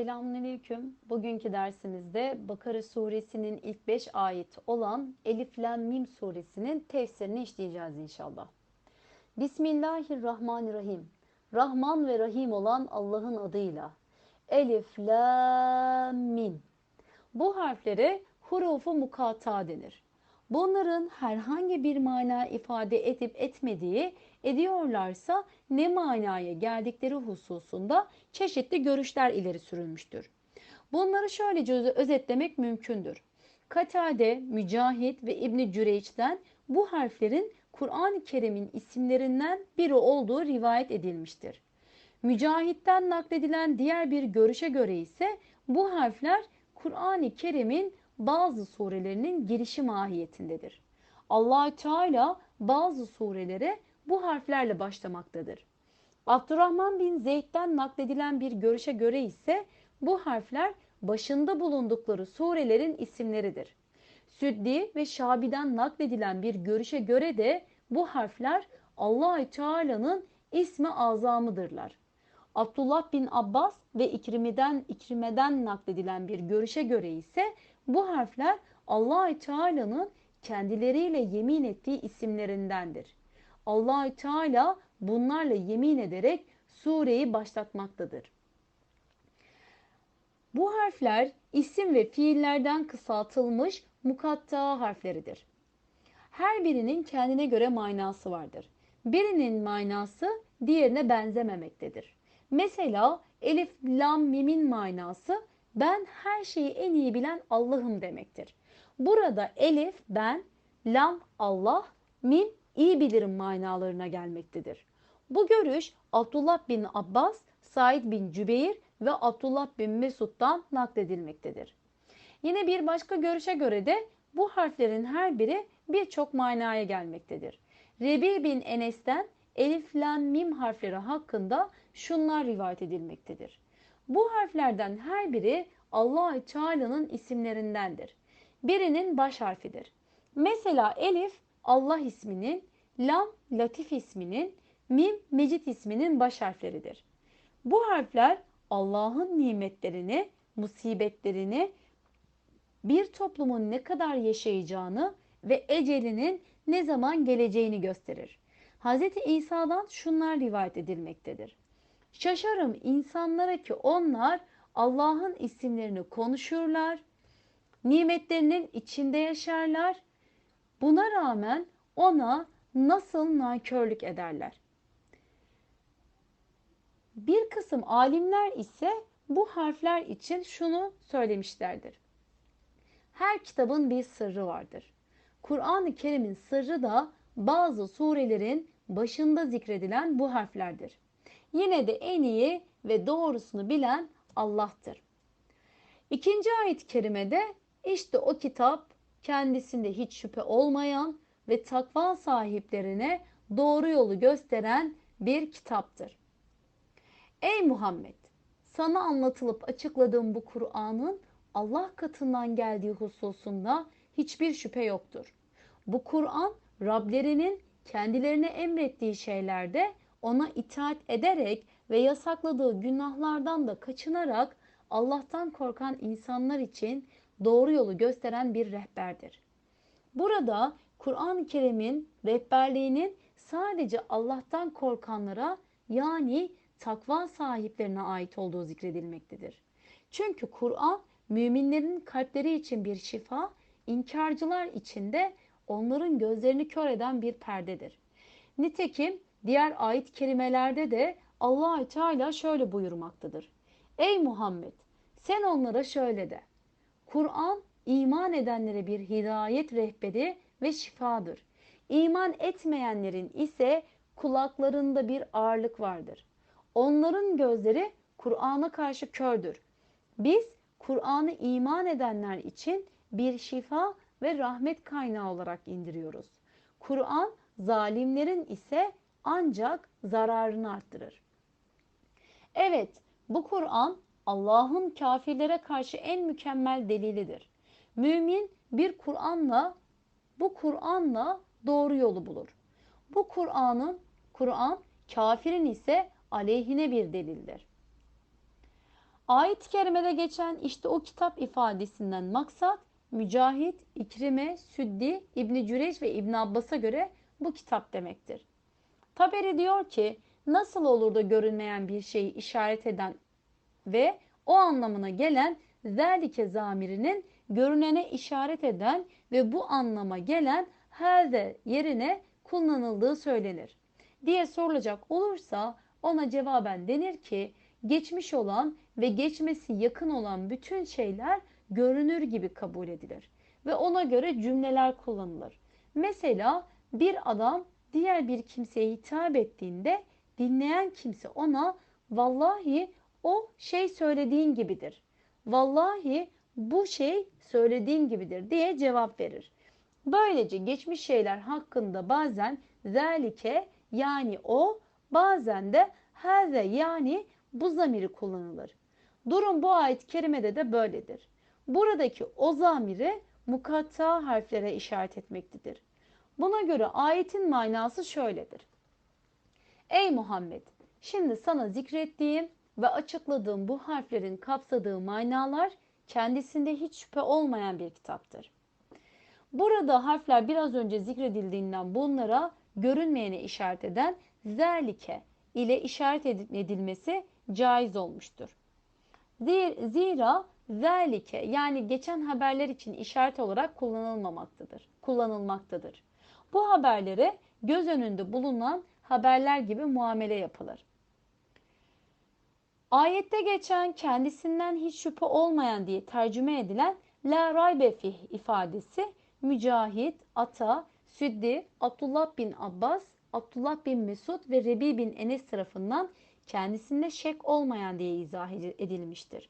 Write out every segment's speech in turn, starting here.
Selamünaleyküm. Bugünkü dersimizde Bakara suresinin ilk 5 ayet olan Elif Lam Mim suresinin tefsirini işleyeceğiz inşallah. Bismillahirrahmanirrahim. Rahman ve Rahim olan Allah'ın adıyla. Elif Lam Mim. Bu harflere hurufu mukata denir. Bunların herhangi bir mana ifade edip etmediği, ediyorlarsa ne manaya geldikleri hususunda çeşitli görüşler ileri sürülmüştür. Bunları şöylece özetlemek mümkündür. Katade, Mücahit ve İbni Cüreyç'ten bu harflerin Kur'an-ı Kerim'in isimlerinden biri olduğu rivayet edilmiştir. Mücahit'ten nakledilen diğer bir görüşe göre ise bu harfler Kur'an-ı Kerim'in bazı surelerinin girişi mahiyetindedir. allah Teala bazı surelere bu harflerle başlamaktadır. Abdurrahman bin Zeyd'den nakledilen bir görüşe göre ise bu harfler başında bulundukları surelerin isimleridir. Süddi ve Şabi'den nakledilen bir görüşe göre de bu harfler allah Teala'nın ismi azamıdırlar. Abdullah bin Abbas ve İkrime'den İkrime'den nakledilen bir görüşe göre ise bu harfler allah Teala'nın kendileriyle yemin ettiği isimlerindendir. Allah Teala bunlarla yemin ederek sureyi başlatmaktadır. Bu harfler isim ve fiillerden kısaltılmış mukatta harfleridir. Her birinin kendine göre manası vardır. Birinin manası diğerine benzememektedir. Mesela elif, lam, mimin manası ben her şeyi en iyi bilen Allah'ım demektir. Burada elif ben, lam Allah, mim iyi bilirim manalarına gelmektedir. Bu görüş Abdullah bin Abbas, Said bin Cübeyr ve Abdullah bin Mesud'dan nakledilmektedir. Yine bir başka görüşe göre de bu harflerin her biri birçok manaya gelmektedir. Rebi bin Enes'ten elif, lam, mim harfleri hakkında şunlar rivayet edilmektedir. Bu harflerden her biri Allah Teala'nın isimlerindendir. Birinin baş harfidir. Mesela elif Allah isminin, lam Latif isminin, mim Mecid isminin baş harfleridir. Bu harfler Allah'ın nimetlerini, musibetlerini, bir toplumun ne kadar yaşayacağını ve ecelinin ne zaman geleceğini gösterir. Hz. İsa'dan şunlar rivayet edilmektedir. Şaşarım insanlara ki onlar Allah'ın isimlerini konuşurlar, nimetlerinin içinde yaşarlar. Buna rağmen ona nasıl nankörlük ederler. Bir kısım alimler ise bu harfler için şunu söylemişlerdir. Her kitabın bir sırrı vardır. Kur'an-ı Kerim'in sırrı da bazı surelerin başında zikredilen bu harflerdir. Yine de en iyi ve doğrusunu bilen Allah'tır. İkinci ayet-i kerimede işte o kitap kendisinde hiç şüphe olmayan ve takva sahiplerine doğru yolu gösteren bir kitaptır. Ey Muhammed! Sana anlatılıp açıkladığım bu Kur'an'ın Allah katından geldiği hususunda hiçbir şüphe yoktur. Bu Kur'an Rablerinin kendilerine emrettiği şeylerde ona itaat ederek ve yasakladığı günahlardan da kaçınarak Allah'tan korkan insanlar için doğru yolu gösteren bir rehberdir. Burada Kur'an-ı Kerim'in rehberliğinin sadece Allah'tan korkanlara yani takva sahiplerine ait olduğu zikredilmektedir. Çünkü Kur'an müminlerin kalpleri için bir şifa, inkarcılar için de onların gözlerini kör eden bir perdedir. Nitekim diğer ayet kelimelerde de allah Teala şöyle buyurmaktadır. Ey Muhammed sen onlara şöyle de. Kur'an iman edenlere bir hidayet rehberi ve şifadır. İman etmeyenlerin ise kulaklarında bir ağırlık vardır. Onların gözleri Kur'an'a karşı kördür. Biz Kur'an'ı iman edenler için bir şifa ve rahmet kaynağı olarak indiriyoruz. Kur'an zalimlerin ise ancak zararını arttırır. Evet, bu Kur'an Allah'ın kafirlere karşı en mükemmel delilidir. Mümin bir Kur'anla bu Kur'anla doğru yolu bulur. Bu Kur'an'ın Kur'an kafirin ise aleyhine bir delildir. Ayet-i kerimede geçen işte o kitap ifadesinden maksat Mücahit, İkrime, Süddi, İbni Cüreç ve İbn Abbas'a göre bu kitap demektir. Taberi diyor ki nasıl olur da görünmeyen bir şeyi işaret eden ve o anlamına gelen zelike zamirinin görünene işaret eden ve bu anlama gelen herde yerine kullanıldığı söylenir diye sorulacak olursa ona cevaben denir ki geçmiş olan ve geçmesi yakın olan bütün şeyler görünür gibi kabul edilir ve ona göre cümleler kullanılır. Mesela bir adam diğer bir kimseye hitap ettiğinde dinleyen kimse ona vallahi o şey söylediğin gibidir. Vallahi bu şey söylediğin gibidir diye cevap verir. Böylece geçmiş şeyler hakkında bazen zelike yani o bazen de haze yani bu zamiri kullanılır. Durum bu ayet kerimede de böyledir. Buradaki o zamiri mukatta harflere işaret etmektedir. Buna göre ayetin manası şöyledir. Ey Muhammed! Şimdi sana zikrettiğim ve açıkladığım bu harflerin kapsadığı manalar kendisinde hiç şüphe olmayan bir kitaptır. Burada harfler biraz önce zikredildiğinden bunlara görünmeyene işaret eden zelike ile işaret edilmesi caiz olmuştur. Zira zelike yani geçen haberler için işaret olarak kullanılmamaktadır. Kullanılmaktadır. Bu haberlere göz önünde bulunan haberler gibi muamele yapılır. Ayette geçen kendisinden hiç şüphe olmayan diye tercüme edilen la raybe fih ifadesi Mücahit, Ata, Süddi, Abdullah bin Abbas, Abdullah bin Mesud ve Rebi bin Enes tarafından kendisinde şek olmayan diye izah edilmiştir.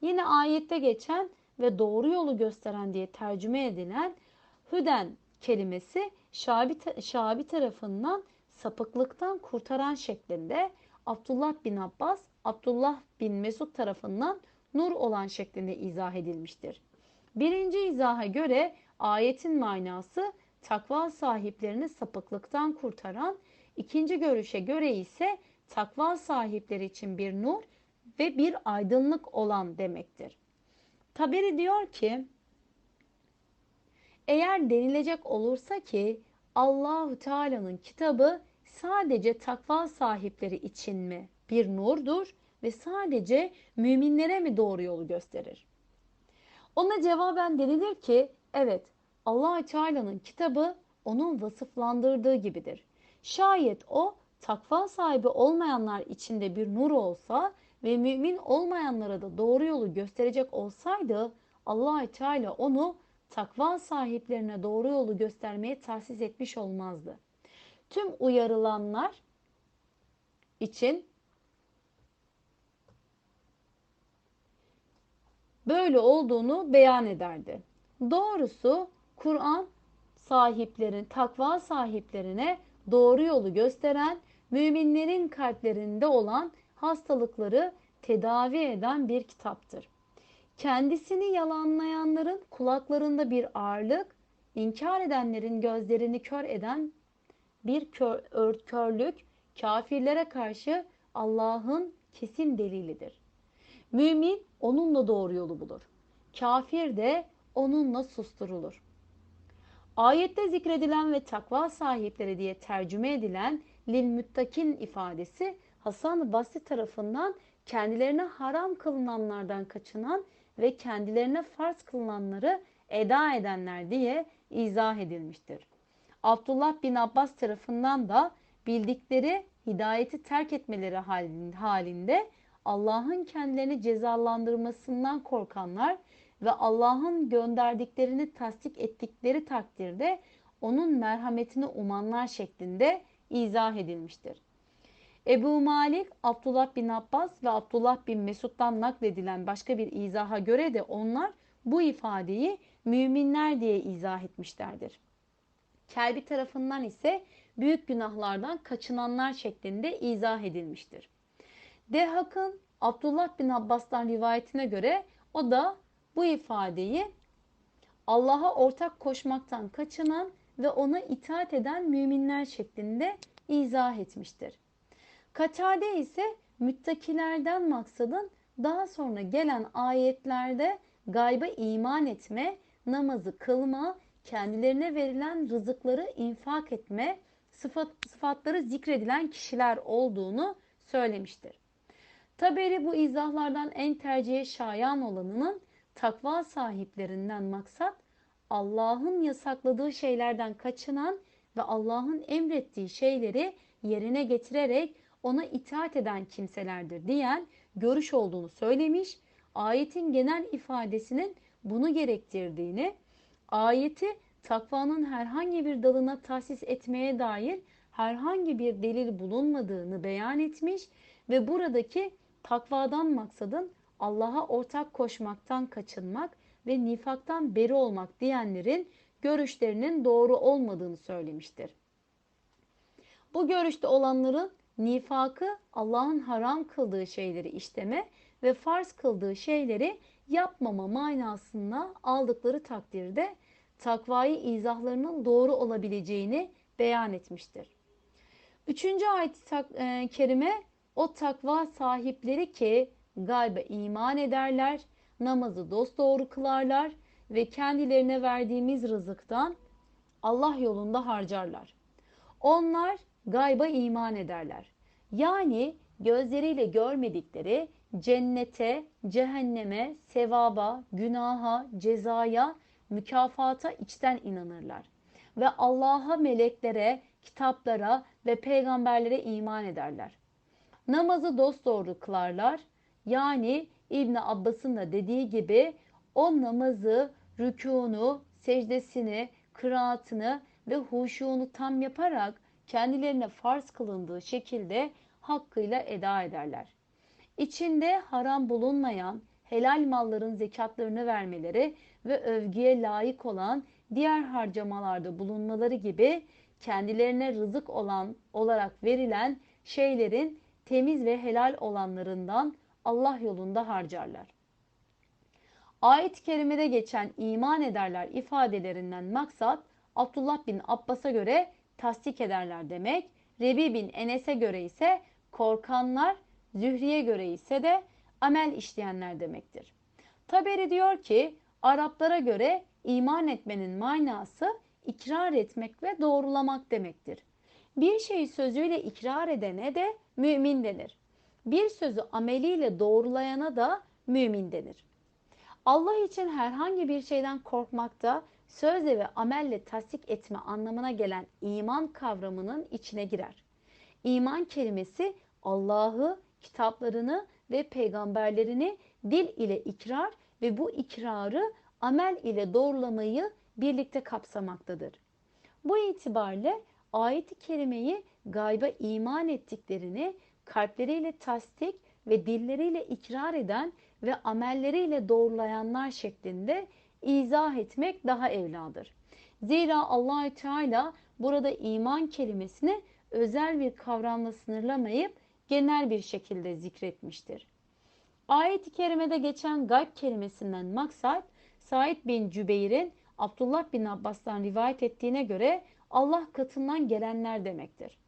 Yine ayette geçen ve doğru yolu gösteren diye tercüme edilen hüden kelimesi Şabi, Şabi tarafından sapıklıktan kurtaran şeklinde Abdullah bin Abbas, Abdullah bin Mesud tarafından nur olan şeklinde izah edilmiştir. Birinci izaha göre ayetin manası takva sahiplerini sapıklıktan kurtaran, ikinci görüşe göre ise takva sahipleri için bir nur ve bir aydınlık olan demektir. Taberi diyor ki, eğer denilecek olursa ki Allahu Teala'nın kitabı sadece takva sahipleri için mi bir nurdur ve sadece müminlere mi doğru yolu gösterir? Ona cevaben denilir ki evet allah Teala'nın kitabı onun vasıflandırdığı gibidir. Şayet o takva sahibi olmayanlar içinde bir nur olsa ve mümin olmayanlara da doğru yolu gösterecek olsaydı allah Teala onu takva sahiplerine doğru yolu göstermeye tahsis etmiş olmazdı. Tüm uyarılanlar için böyle olduğunu beyan ederdi. Doğrusu Kur'an sahiplerin, takva sahiplerine doğru yolu gösteren, müminlerin kalplerinde olan hastalıkları tedavi eden bir kitaptır. Kendisini yalanlayanların kulaklarında bir ağırlık, inkar edenlerin gözlerini kör eden bir kör, körlük, kafirlere karşı Allah'ın kesin delilidir. Mümin onunla doğru yolu bulur. Kafir de onunla susturulur. Ayette zikredilen ve takva sahipleri diye tercüme edilen lil müttakin ifadesi Hasan Basri tarafından kendilerine haram kılınanlardan kaçınan ve kendilerine farz kılınanları eda edenler diye izah edilmiştir. Abdullah bin Abbas tarafından da bildikleri hidayeti terk etmeleri halinde Allah'ın kendilerini cezalandırmasından korkanlar ve Allah'ın gönderdiklerini tasdik ettikleri takdirde onun merhametini umanlar şeklinde izah edilmiştir. Ebu Malik, Abdullah bin Abbas ve Abdullah bin Mesud'dan nakledilen başka bir izaha göre de onlar bu ifadeyi müminler diye izah etmişlerdir. Kelbi tarafından ise büyük günahlardan kaçınanlar şeklinde izah edilmiştir. Dehak'ın Abdullah bin Abbas'tan rivayetine göre o da bu ifadeyi Allah'a ortak koşmaktan kaçınan ve ona itaat eden müminler şeklinde izah etmiştir. Katade ise müttakilerden maksadın daha sonra gelen ayetlerde gayba iman etme, namazı kılma, kendilerine verilen rızıkları infak etme sıfat, sıfatları zikredilen kişiler olduğunu söylemiştir. Taberi bu izahlardan en tercihe şayan olanının takva sahiplerinden maksat Allah'ın yasakladığı şeylerden kaçınan ve Allah'ın emrettiği şeyleri yerine getirerek ona itaat eden kimselerdir diyen görüş olduğunu söylemiş. Ayetin genel ifadesinin bunu gerektirdiğini, ayeti takvanın herhangi bir dalına tahsis etmeye dair herhangi bir delil bulunmadığını beyan etmiş ve buradaki takvadan maksadın Allah'a ortak koşmaktan kaçınmak ve nifaktan beri olmak diyenlerin görüşlerinin doğru olmadığını söylemiştir. Bu görüşte olanların nifakı Allah'ın haram kıldığı şeyleri işleme ve farz kıldığı şeyleri yapmama manasında aldıkları takdirde takvayı izahlarının doğru olabileceğini beyan etmiştir. Üçüncü ayet e, kerime o takva sahipleri ki gaybe iman ederler, namazı dosdoğru kılarlar ve kendilerine verdiğimiz rızıktan Allah yolunda harcarlar. Onlar gayba iman ederler. Yani gözleriyle görmedikleri cennete, cehenneme, sevaba, günaha, cezaya, mükafata içten inanırlar. Ve Allah'a, meleklere, kitaplara ve peygamberlere iman ederler. Namazı dosdoğru kılarlar. Yani İbn Abbas'ın da dediği gibi o namazı, rükûnu, secdesini, kıraatını ve huşuğunu tam yaparak kendilerine farz kılındığı şekilde hakkıyla eda ederler. İçinde haram bulunmayan helal malların zekatlarını vermeleri ve övgüye layık olan diğer harcamalarda bulunmaları gibi kendilerine rızık olan olarak verilen şeylerin temiz ve helal olanlarından Allah yolunda harcarlar. Ayet-i kerimede geçen iman ederler ifadelerinden maksat Abdullah bin Abbas'a göre tasdik ederler demek. Rebi bin Enes'e göre ise korkanlar, Zühri'ye göre ise de amel işleyenler demektir. Taberi diyor ki Araplara göre iman etmenin manası ikrar etmek ve doğrulamak demektir. Bir şeyi sözüyle ikrar edene de mümin denir. Bir sözü ameliyle doğrulayana da mümin denir. Allah için herhangi bir şeyden korkmakta sözle ve amelle tasdik etme anlamına gelen iman kavramının içine girer. İman kelimesi Allah'ı, kitaplarını ve peygamberlerini dil ile ikrar ve bu ikrarı amel ile doğrulamayı birlikte kapsamaktadır. Bu itibarle ayet-i kerimeyi gayba iman ettiklerini kalpleriyle tasdik ve dilleriyle ikrar eden ve amelleriyle doğrulayanlar şeklinde izah etmek daha evladır. Zira Allahü Teala burada iman kelimesini özel bir kavramla sınırlamayıp genel bir şekilde zikretmiştir. Ayet-i kerimede geçen gayb kelimesinden maksat Said bin Cübeyr'in Abdullah bin Abbas'tan rivayet ettiğine göre Allah katından gelenler demektir.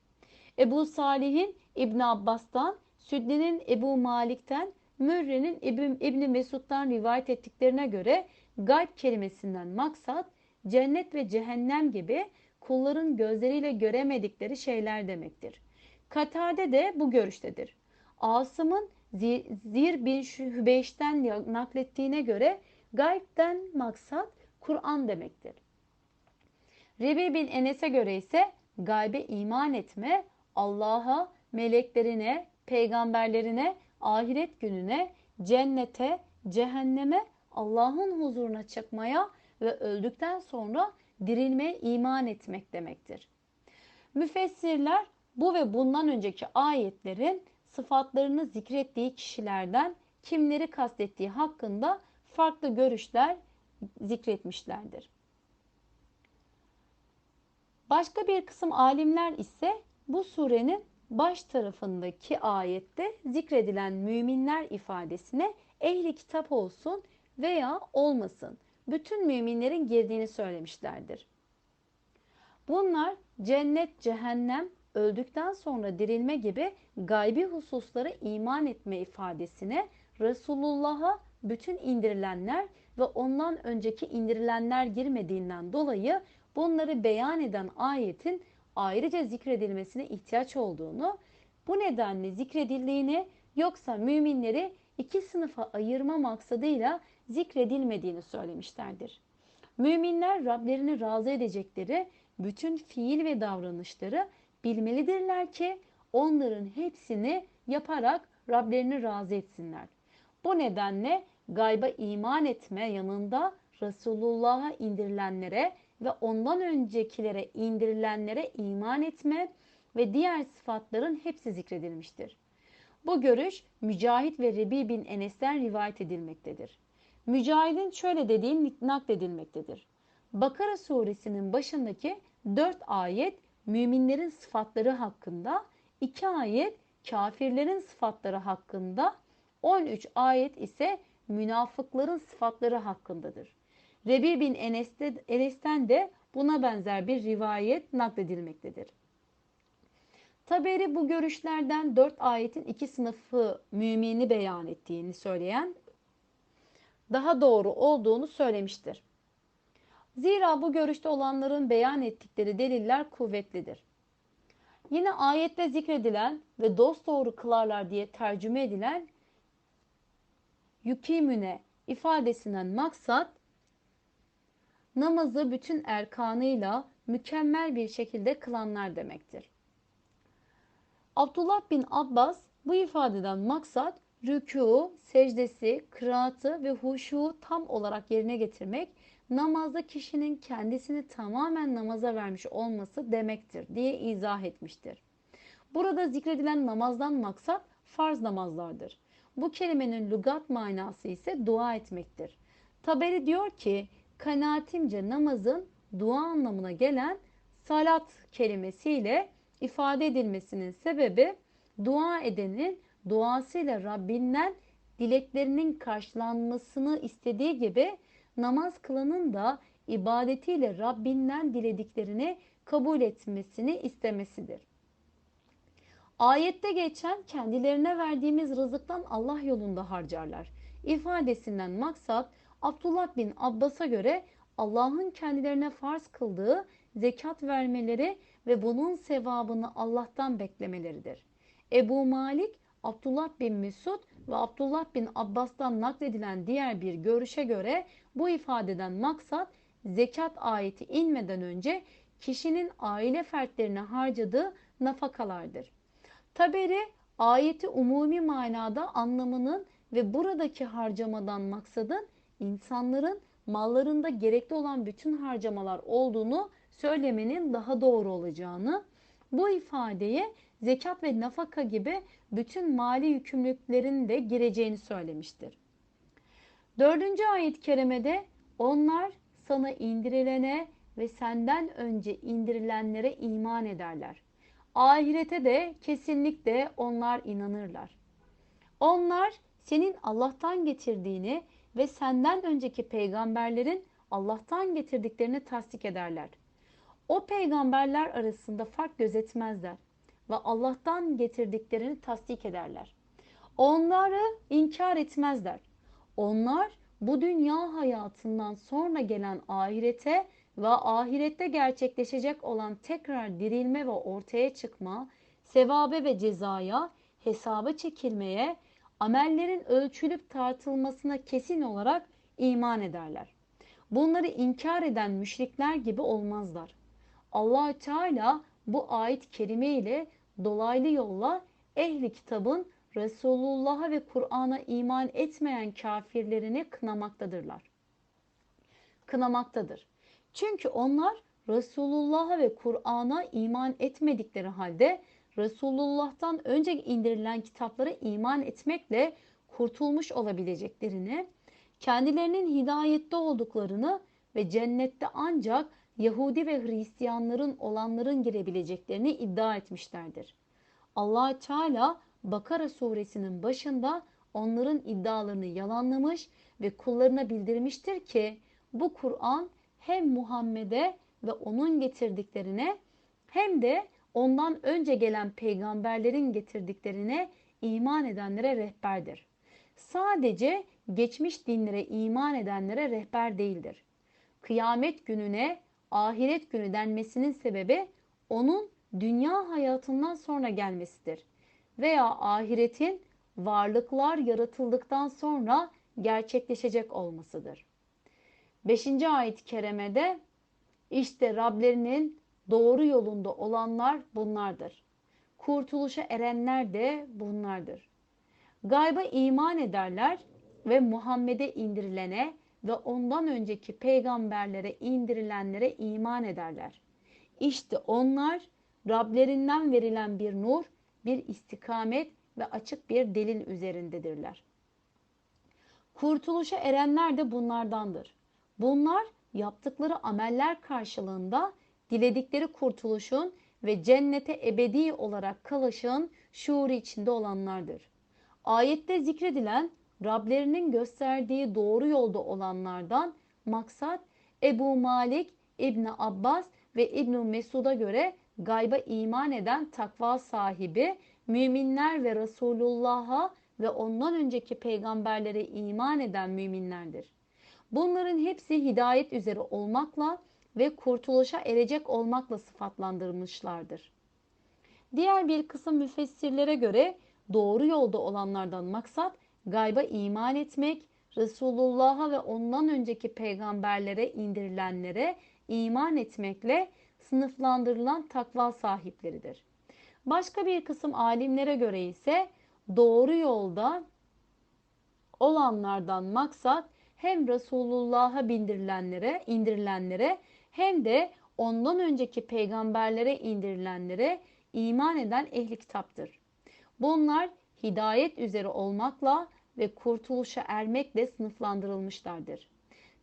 Ebu Salih'in İbn Abbas'tan, Süddi'nin Ebu Malik'ten, Mürre'nin İbni Mesud'dan rivayet ettiklerine göre gayb kelimesinden maksat cennet ve cehennem gibi kulların gözleriyle göremedikleri şeyler demektir. Katade de bu görüştedir. Asım'ın Zir bin Hübeyş'ten naklettiğine göre gaybden maksat Kur'an demektir. Rebi bin Enes'e göre ise gaybe iman etme Allah'a, meleklerine, peygamberlerine, ahiret gününe, cennete, cehenneme, Allah'ın huzuruna çıkmaya ve öldükten sonra dirilmeye iman etmek demektir. Müfessirler bu ve bundan önceki ayetlerin sıfatlarını zikrettiği kişilerden kimleri kastettiği hakkında farklı görüşler zikretmişlerdir. Başka bir kısım alimler ise bu surenin baş tarafındaki ayette zikredilen müminler ifadesine ehli kitap olsun veya olmasın bütün müminlerin girdiğini söylemişlerdir. Bunlar cennet, cehennem, öldükten sonra dirilme gibi gaybi hususlara iman etme ifadesine Resulullah'a bütün indirilenler ve ondan önceki indirilenler girmediğinden dolayı bunları beyan eden ayetin ayrıca zikredilmesine ihtiyaç olduğunu, bu nedenle zikredildiğini yoksa müminleri iki sınıfa ayırma maksadıyla zikredilmediğini söylemişlerdir. Müminler Rablerini razı edecekleri bütün fiil ve davranışları bilmelidirler ki onların hepsini yaparak Rablerini razı etsinler. Bu nedenle gayba iman etme yanında Resulullah'a indirilenlere ve ondan öncekilere indirilenlere iman etme ve diğer sıfatların hepsi zikredilmiştir. Bu görüş Mücahit ve Rebi bin Enes'ten rivayet edilmektedir. Mücahit'in şöyle dediği nakledilmektedir. Bakara suresinin başındaki 4 ayet müminlerin sıfatları hakkında, 2 ayet kafirlerin sıfatları hakkında, 13 ayet ise münafıkların sıfatları hakkındadır. Rebi bin Enes'ten de buna benzer bir rivayet nakledilmektedir. Taberi bu görüşlerden dört ayetin iki sınıfı mümini beyan ettiğini söyleyen daha doğru olduğunu söylemiştir. Zira bu görüşte olanların beyan ettikleri deliller kuvvetlidir. Yine ayette zikredilen ve dost doğru kılarlar diye tercüme edilen yükimüne ifadesinden maksat namazı bütün erkanıyla mükemmel bir şekilde kılanlar demektir. Abdullah bin Abbas bu ifadeden maksat rükû, secdesi, kıraatı ve huşu tam olarak yerine getirmek, namazda kişinin kendisini tamamen namaza vermiş olması demektir diye izah etmiştir. Burada zikredilen namazdan maksat farz namazlardır. Bu kelimenin lügat manası ise dua etmektir. Taberi diyor ki, kanaatimce namazın dua anlamına gelen salat kelimesiyle ifade edilmesinin sebebi dua edenin duasıyla Rabbinden dileklerinin karşılanmasını istediği gibi namaz kılanın da ibadetiyle Rabbinden dilediklerini kabul etmesini istemesidir. Ayette geçen kendilerine verdiğimiz rızıktan Allah yolunda harcarlar. İfadesinden maksat Abdullah bin Abbas'a göre Allah'ın kendilerine farz kıldığı zekat vermeleri ve bunun sevabını Allah'tan beklemeleridir. Ebu Malik, Abdullah bin Mesud ve Abdullah bin Abbas'tan nakledilen diğer bir görüşe göre bu ifadeden maksat zekat ayeti inmeden önce kişinin aile fertlerine harcadığı nafakalardır. Taberi ayeti umumi manada anlamının ve buradaki harcamadan maksadın insanların mallarında gerekli olan bütün harcamalar olduğunu söylemenin daha doğru olacağını, bu ifadeye zekat ve nafaka gibi bütün mali yükümlülüklerin de gireceğini söylemiştir. Dördüncü ayet-i kerimede onlar sana indirilene ve senden önce indirilenlere iman ederler. Ahirete de kesinlikle onlar inanırlar. Onlar senin Allah'tan getirdiğini ve senden önceki peygamberlerin Allah'tan getirdiklerini tasdik ederler. O peygamberler arasında fark gözetmezler ve Allah'tan getirdiklerini tasdik ederler. Onları inkar etmezler. Onlar bu dünya hayatından sonra gelen ahirete ve ahirette gerçekleşecek olan tekrar dirilme ve ortaya çıkma, sevabe ve cezaya, hesaba çekilmeye, amellerin ölçülüp tartılmasına kesin olarak iman ederler. Bunları inkar eden müşrikler gibi olmazlar. allah Teala bu ayet kerime ile dolaylı yolla ehli kitabın Resulullah'a ve Kur'an'a iman etmeyen kafirlerini kınamaktadırlar. Kınamaktadır. Çünkü onlar Resulullah'a ve Kur'an'a iman etmedikleri halde Resulullah'tan önce indirilen kitaplara iman etmekle kurtulmuş olabileceklerini, kendilerinin hidayette olduklarını ve cennette ancak Yahudi ve Hristiyanların olanların girebileceklerini iddia etmişlerdir. allah Teala Bakara suresinin başında onların iddialarını yalanlamış ve kullarına bildirmiştir ki bu Kur'an hem Muhammed'e ve onun getirdiklerine hem de ondan önce gelen peygamberlerin getirdiklerine iman edenlere rehberdir. sadece geçmiş dinlere iman edenlere rehber değildir. Kıyamet gününe ahiret günü denmesinin sebebi onun dünya hayatından sonra gelmesidir. Veya ahiretin varlıklar yaratıldıktan sonra gerçekleşecek olmasıdır. 5. ayet-i kerimede işte Rablerinin doğru yolunda olanlar bunlardır. Kurtuluşa erenler de bunlardır. Gayba iman ederler ve Muhammed'e indirilene ve ondan önceki peygamberlere indirilenlere iman ederler. İşte onlar Rablerinden verilen bir nur, bir istikamet ve açık bir delil üzerindedirler. Kurtuluşa erenler de bunlardandır. Bunlar yaptıkları ameller karşılığında diledikleri kurtuluşun ve cennete ebedi olarak kalışın şuuru içinde olanlardır. Ayette zikredilen Rablerinin gösterdiği doğru yolda olanlardan maksat Ebu Malik, İbni Abbas ve İbn Mesud'a göre gayba iman eden takva sahibi, müminler ve Resulullah'a ve ondan önceki peygamberlere iman eden müminlerdir. Bunların hepsi hidayet üzere olmakla ve kurtuluşa erecek olmakla sıfatlandırılmışlardır. Diğer bir kısım müfessirlere göre doğru yolda olanlardan maksat gayba iman etmek, Resulullah'a ve ondan önceki peygamberlere indirilenlere iman etmekle sınıflandırılan takva sahipleridir. Başka bir kısım alimlere göre ise doğru yolda olanlardan maksat hem Resulullah'a bindirilenlere, indirilenlere hem de ondan önceki peygamberlere indirilenlere iman eden ehli kitaptır. Bunlar hidayet üzere olmakla ve kurtuluşa ermekle sınıflandırılmışlardır.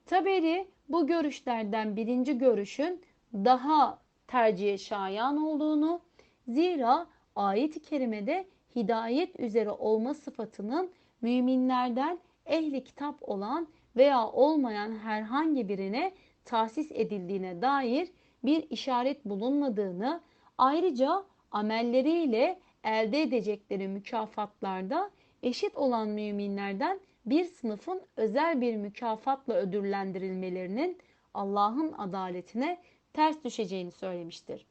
Taberi bu görüşlerden birinci görüşün daha tercihe şayan olduğunu, zira ayet-i kerimede hidayet üzere olma sıfatının müminlerden ehli kitap olan veya olmayan herhangi birine tahsis edildiğine dair bir işaret bulunmadığını, ayrıca amelleriyle elde edecekleri mükafatlarda eşit olan müminlerden bir sınıfın özel bir mükafatla ödüllendirilmelerinin Allah'ın adaletine ters düşeceğini söylemiştir.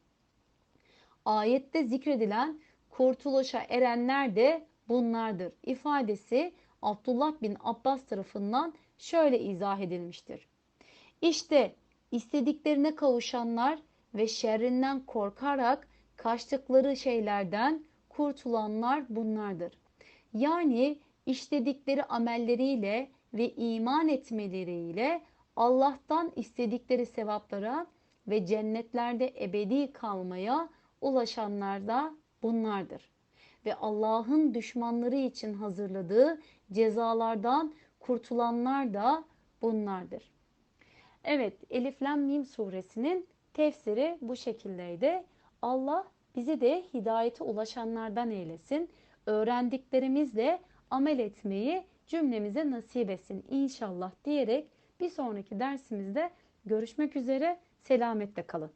Ayette zikredilen kurtuluşa erenler de bunlardır ifadesi Abdullah bin Abbas tarafından şöyle izah edilmiştir. İşte istediklerine kavuşanlar ve şerrinden korkarak kaçtıkları şeylerden kurtulanlar bunlardır. Yani işledikleri amelleriyle ve iman etmeleriyle Allah'tan istedikleri sevaplara ve cennetlerde ebedi kalmaya ulaşanlar da bunlardır. Ve Allah'ın düşmanları için hazırladığı cezalardan kurtulanlar da bunlardır. Evet, Elif Mim suresinin tefsiri bu şekildeydi. Allah bizi de hidayete ulaşanlardan eylesin. Öğrendiklerimizle amel etmeyi cümlemize nasip etsin inşallah diyerek bir sonraki dersimizde görüşmek üzere. Selametle kalın.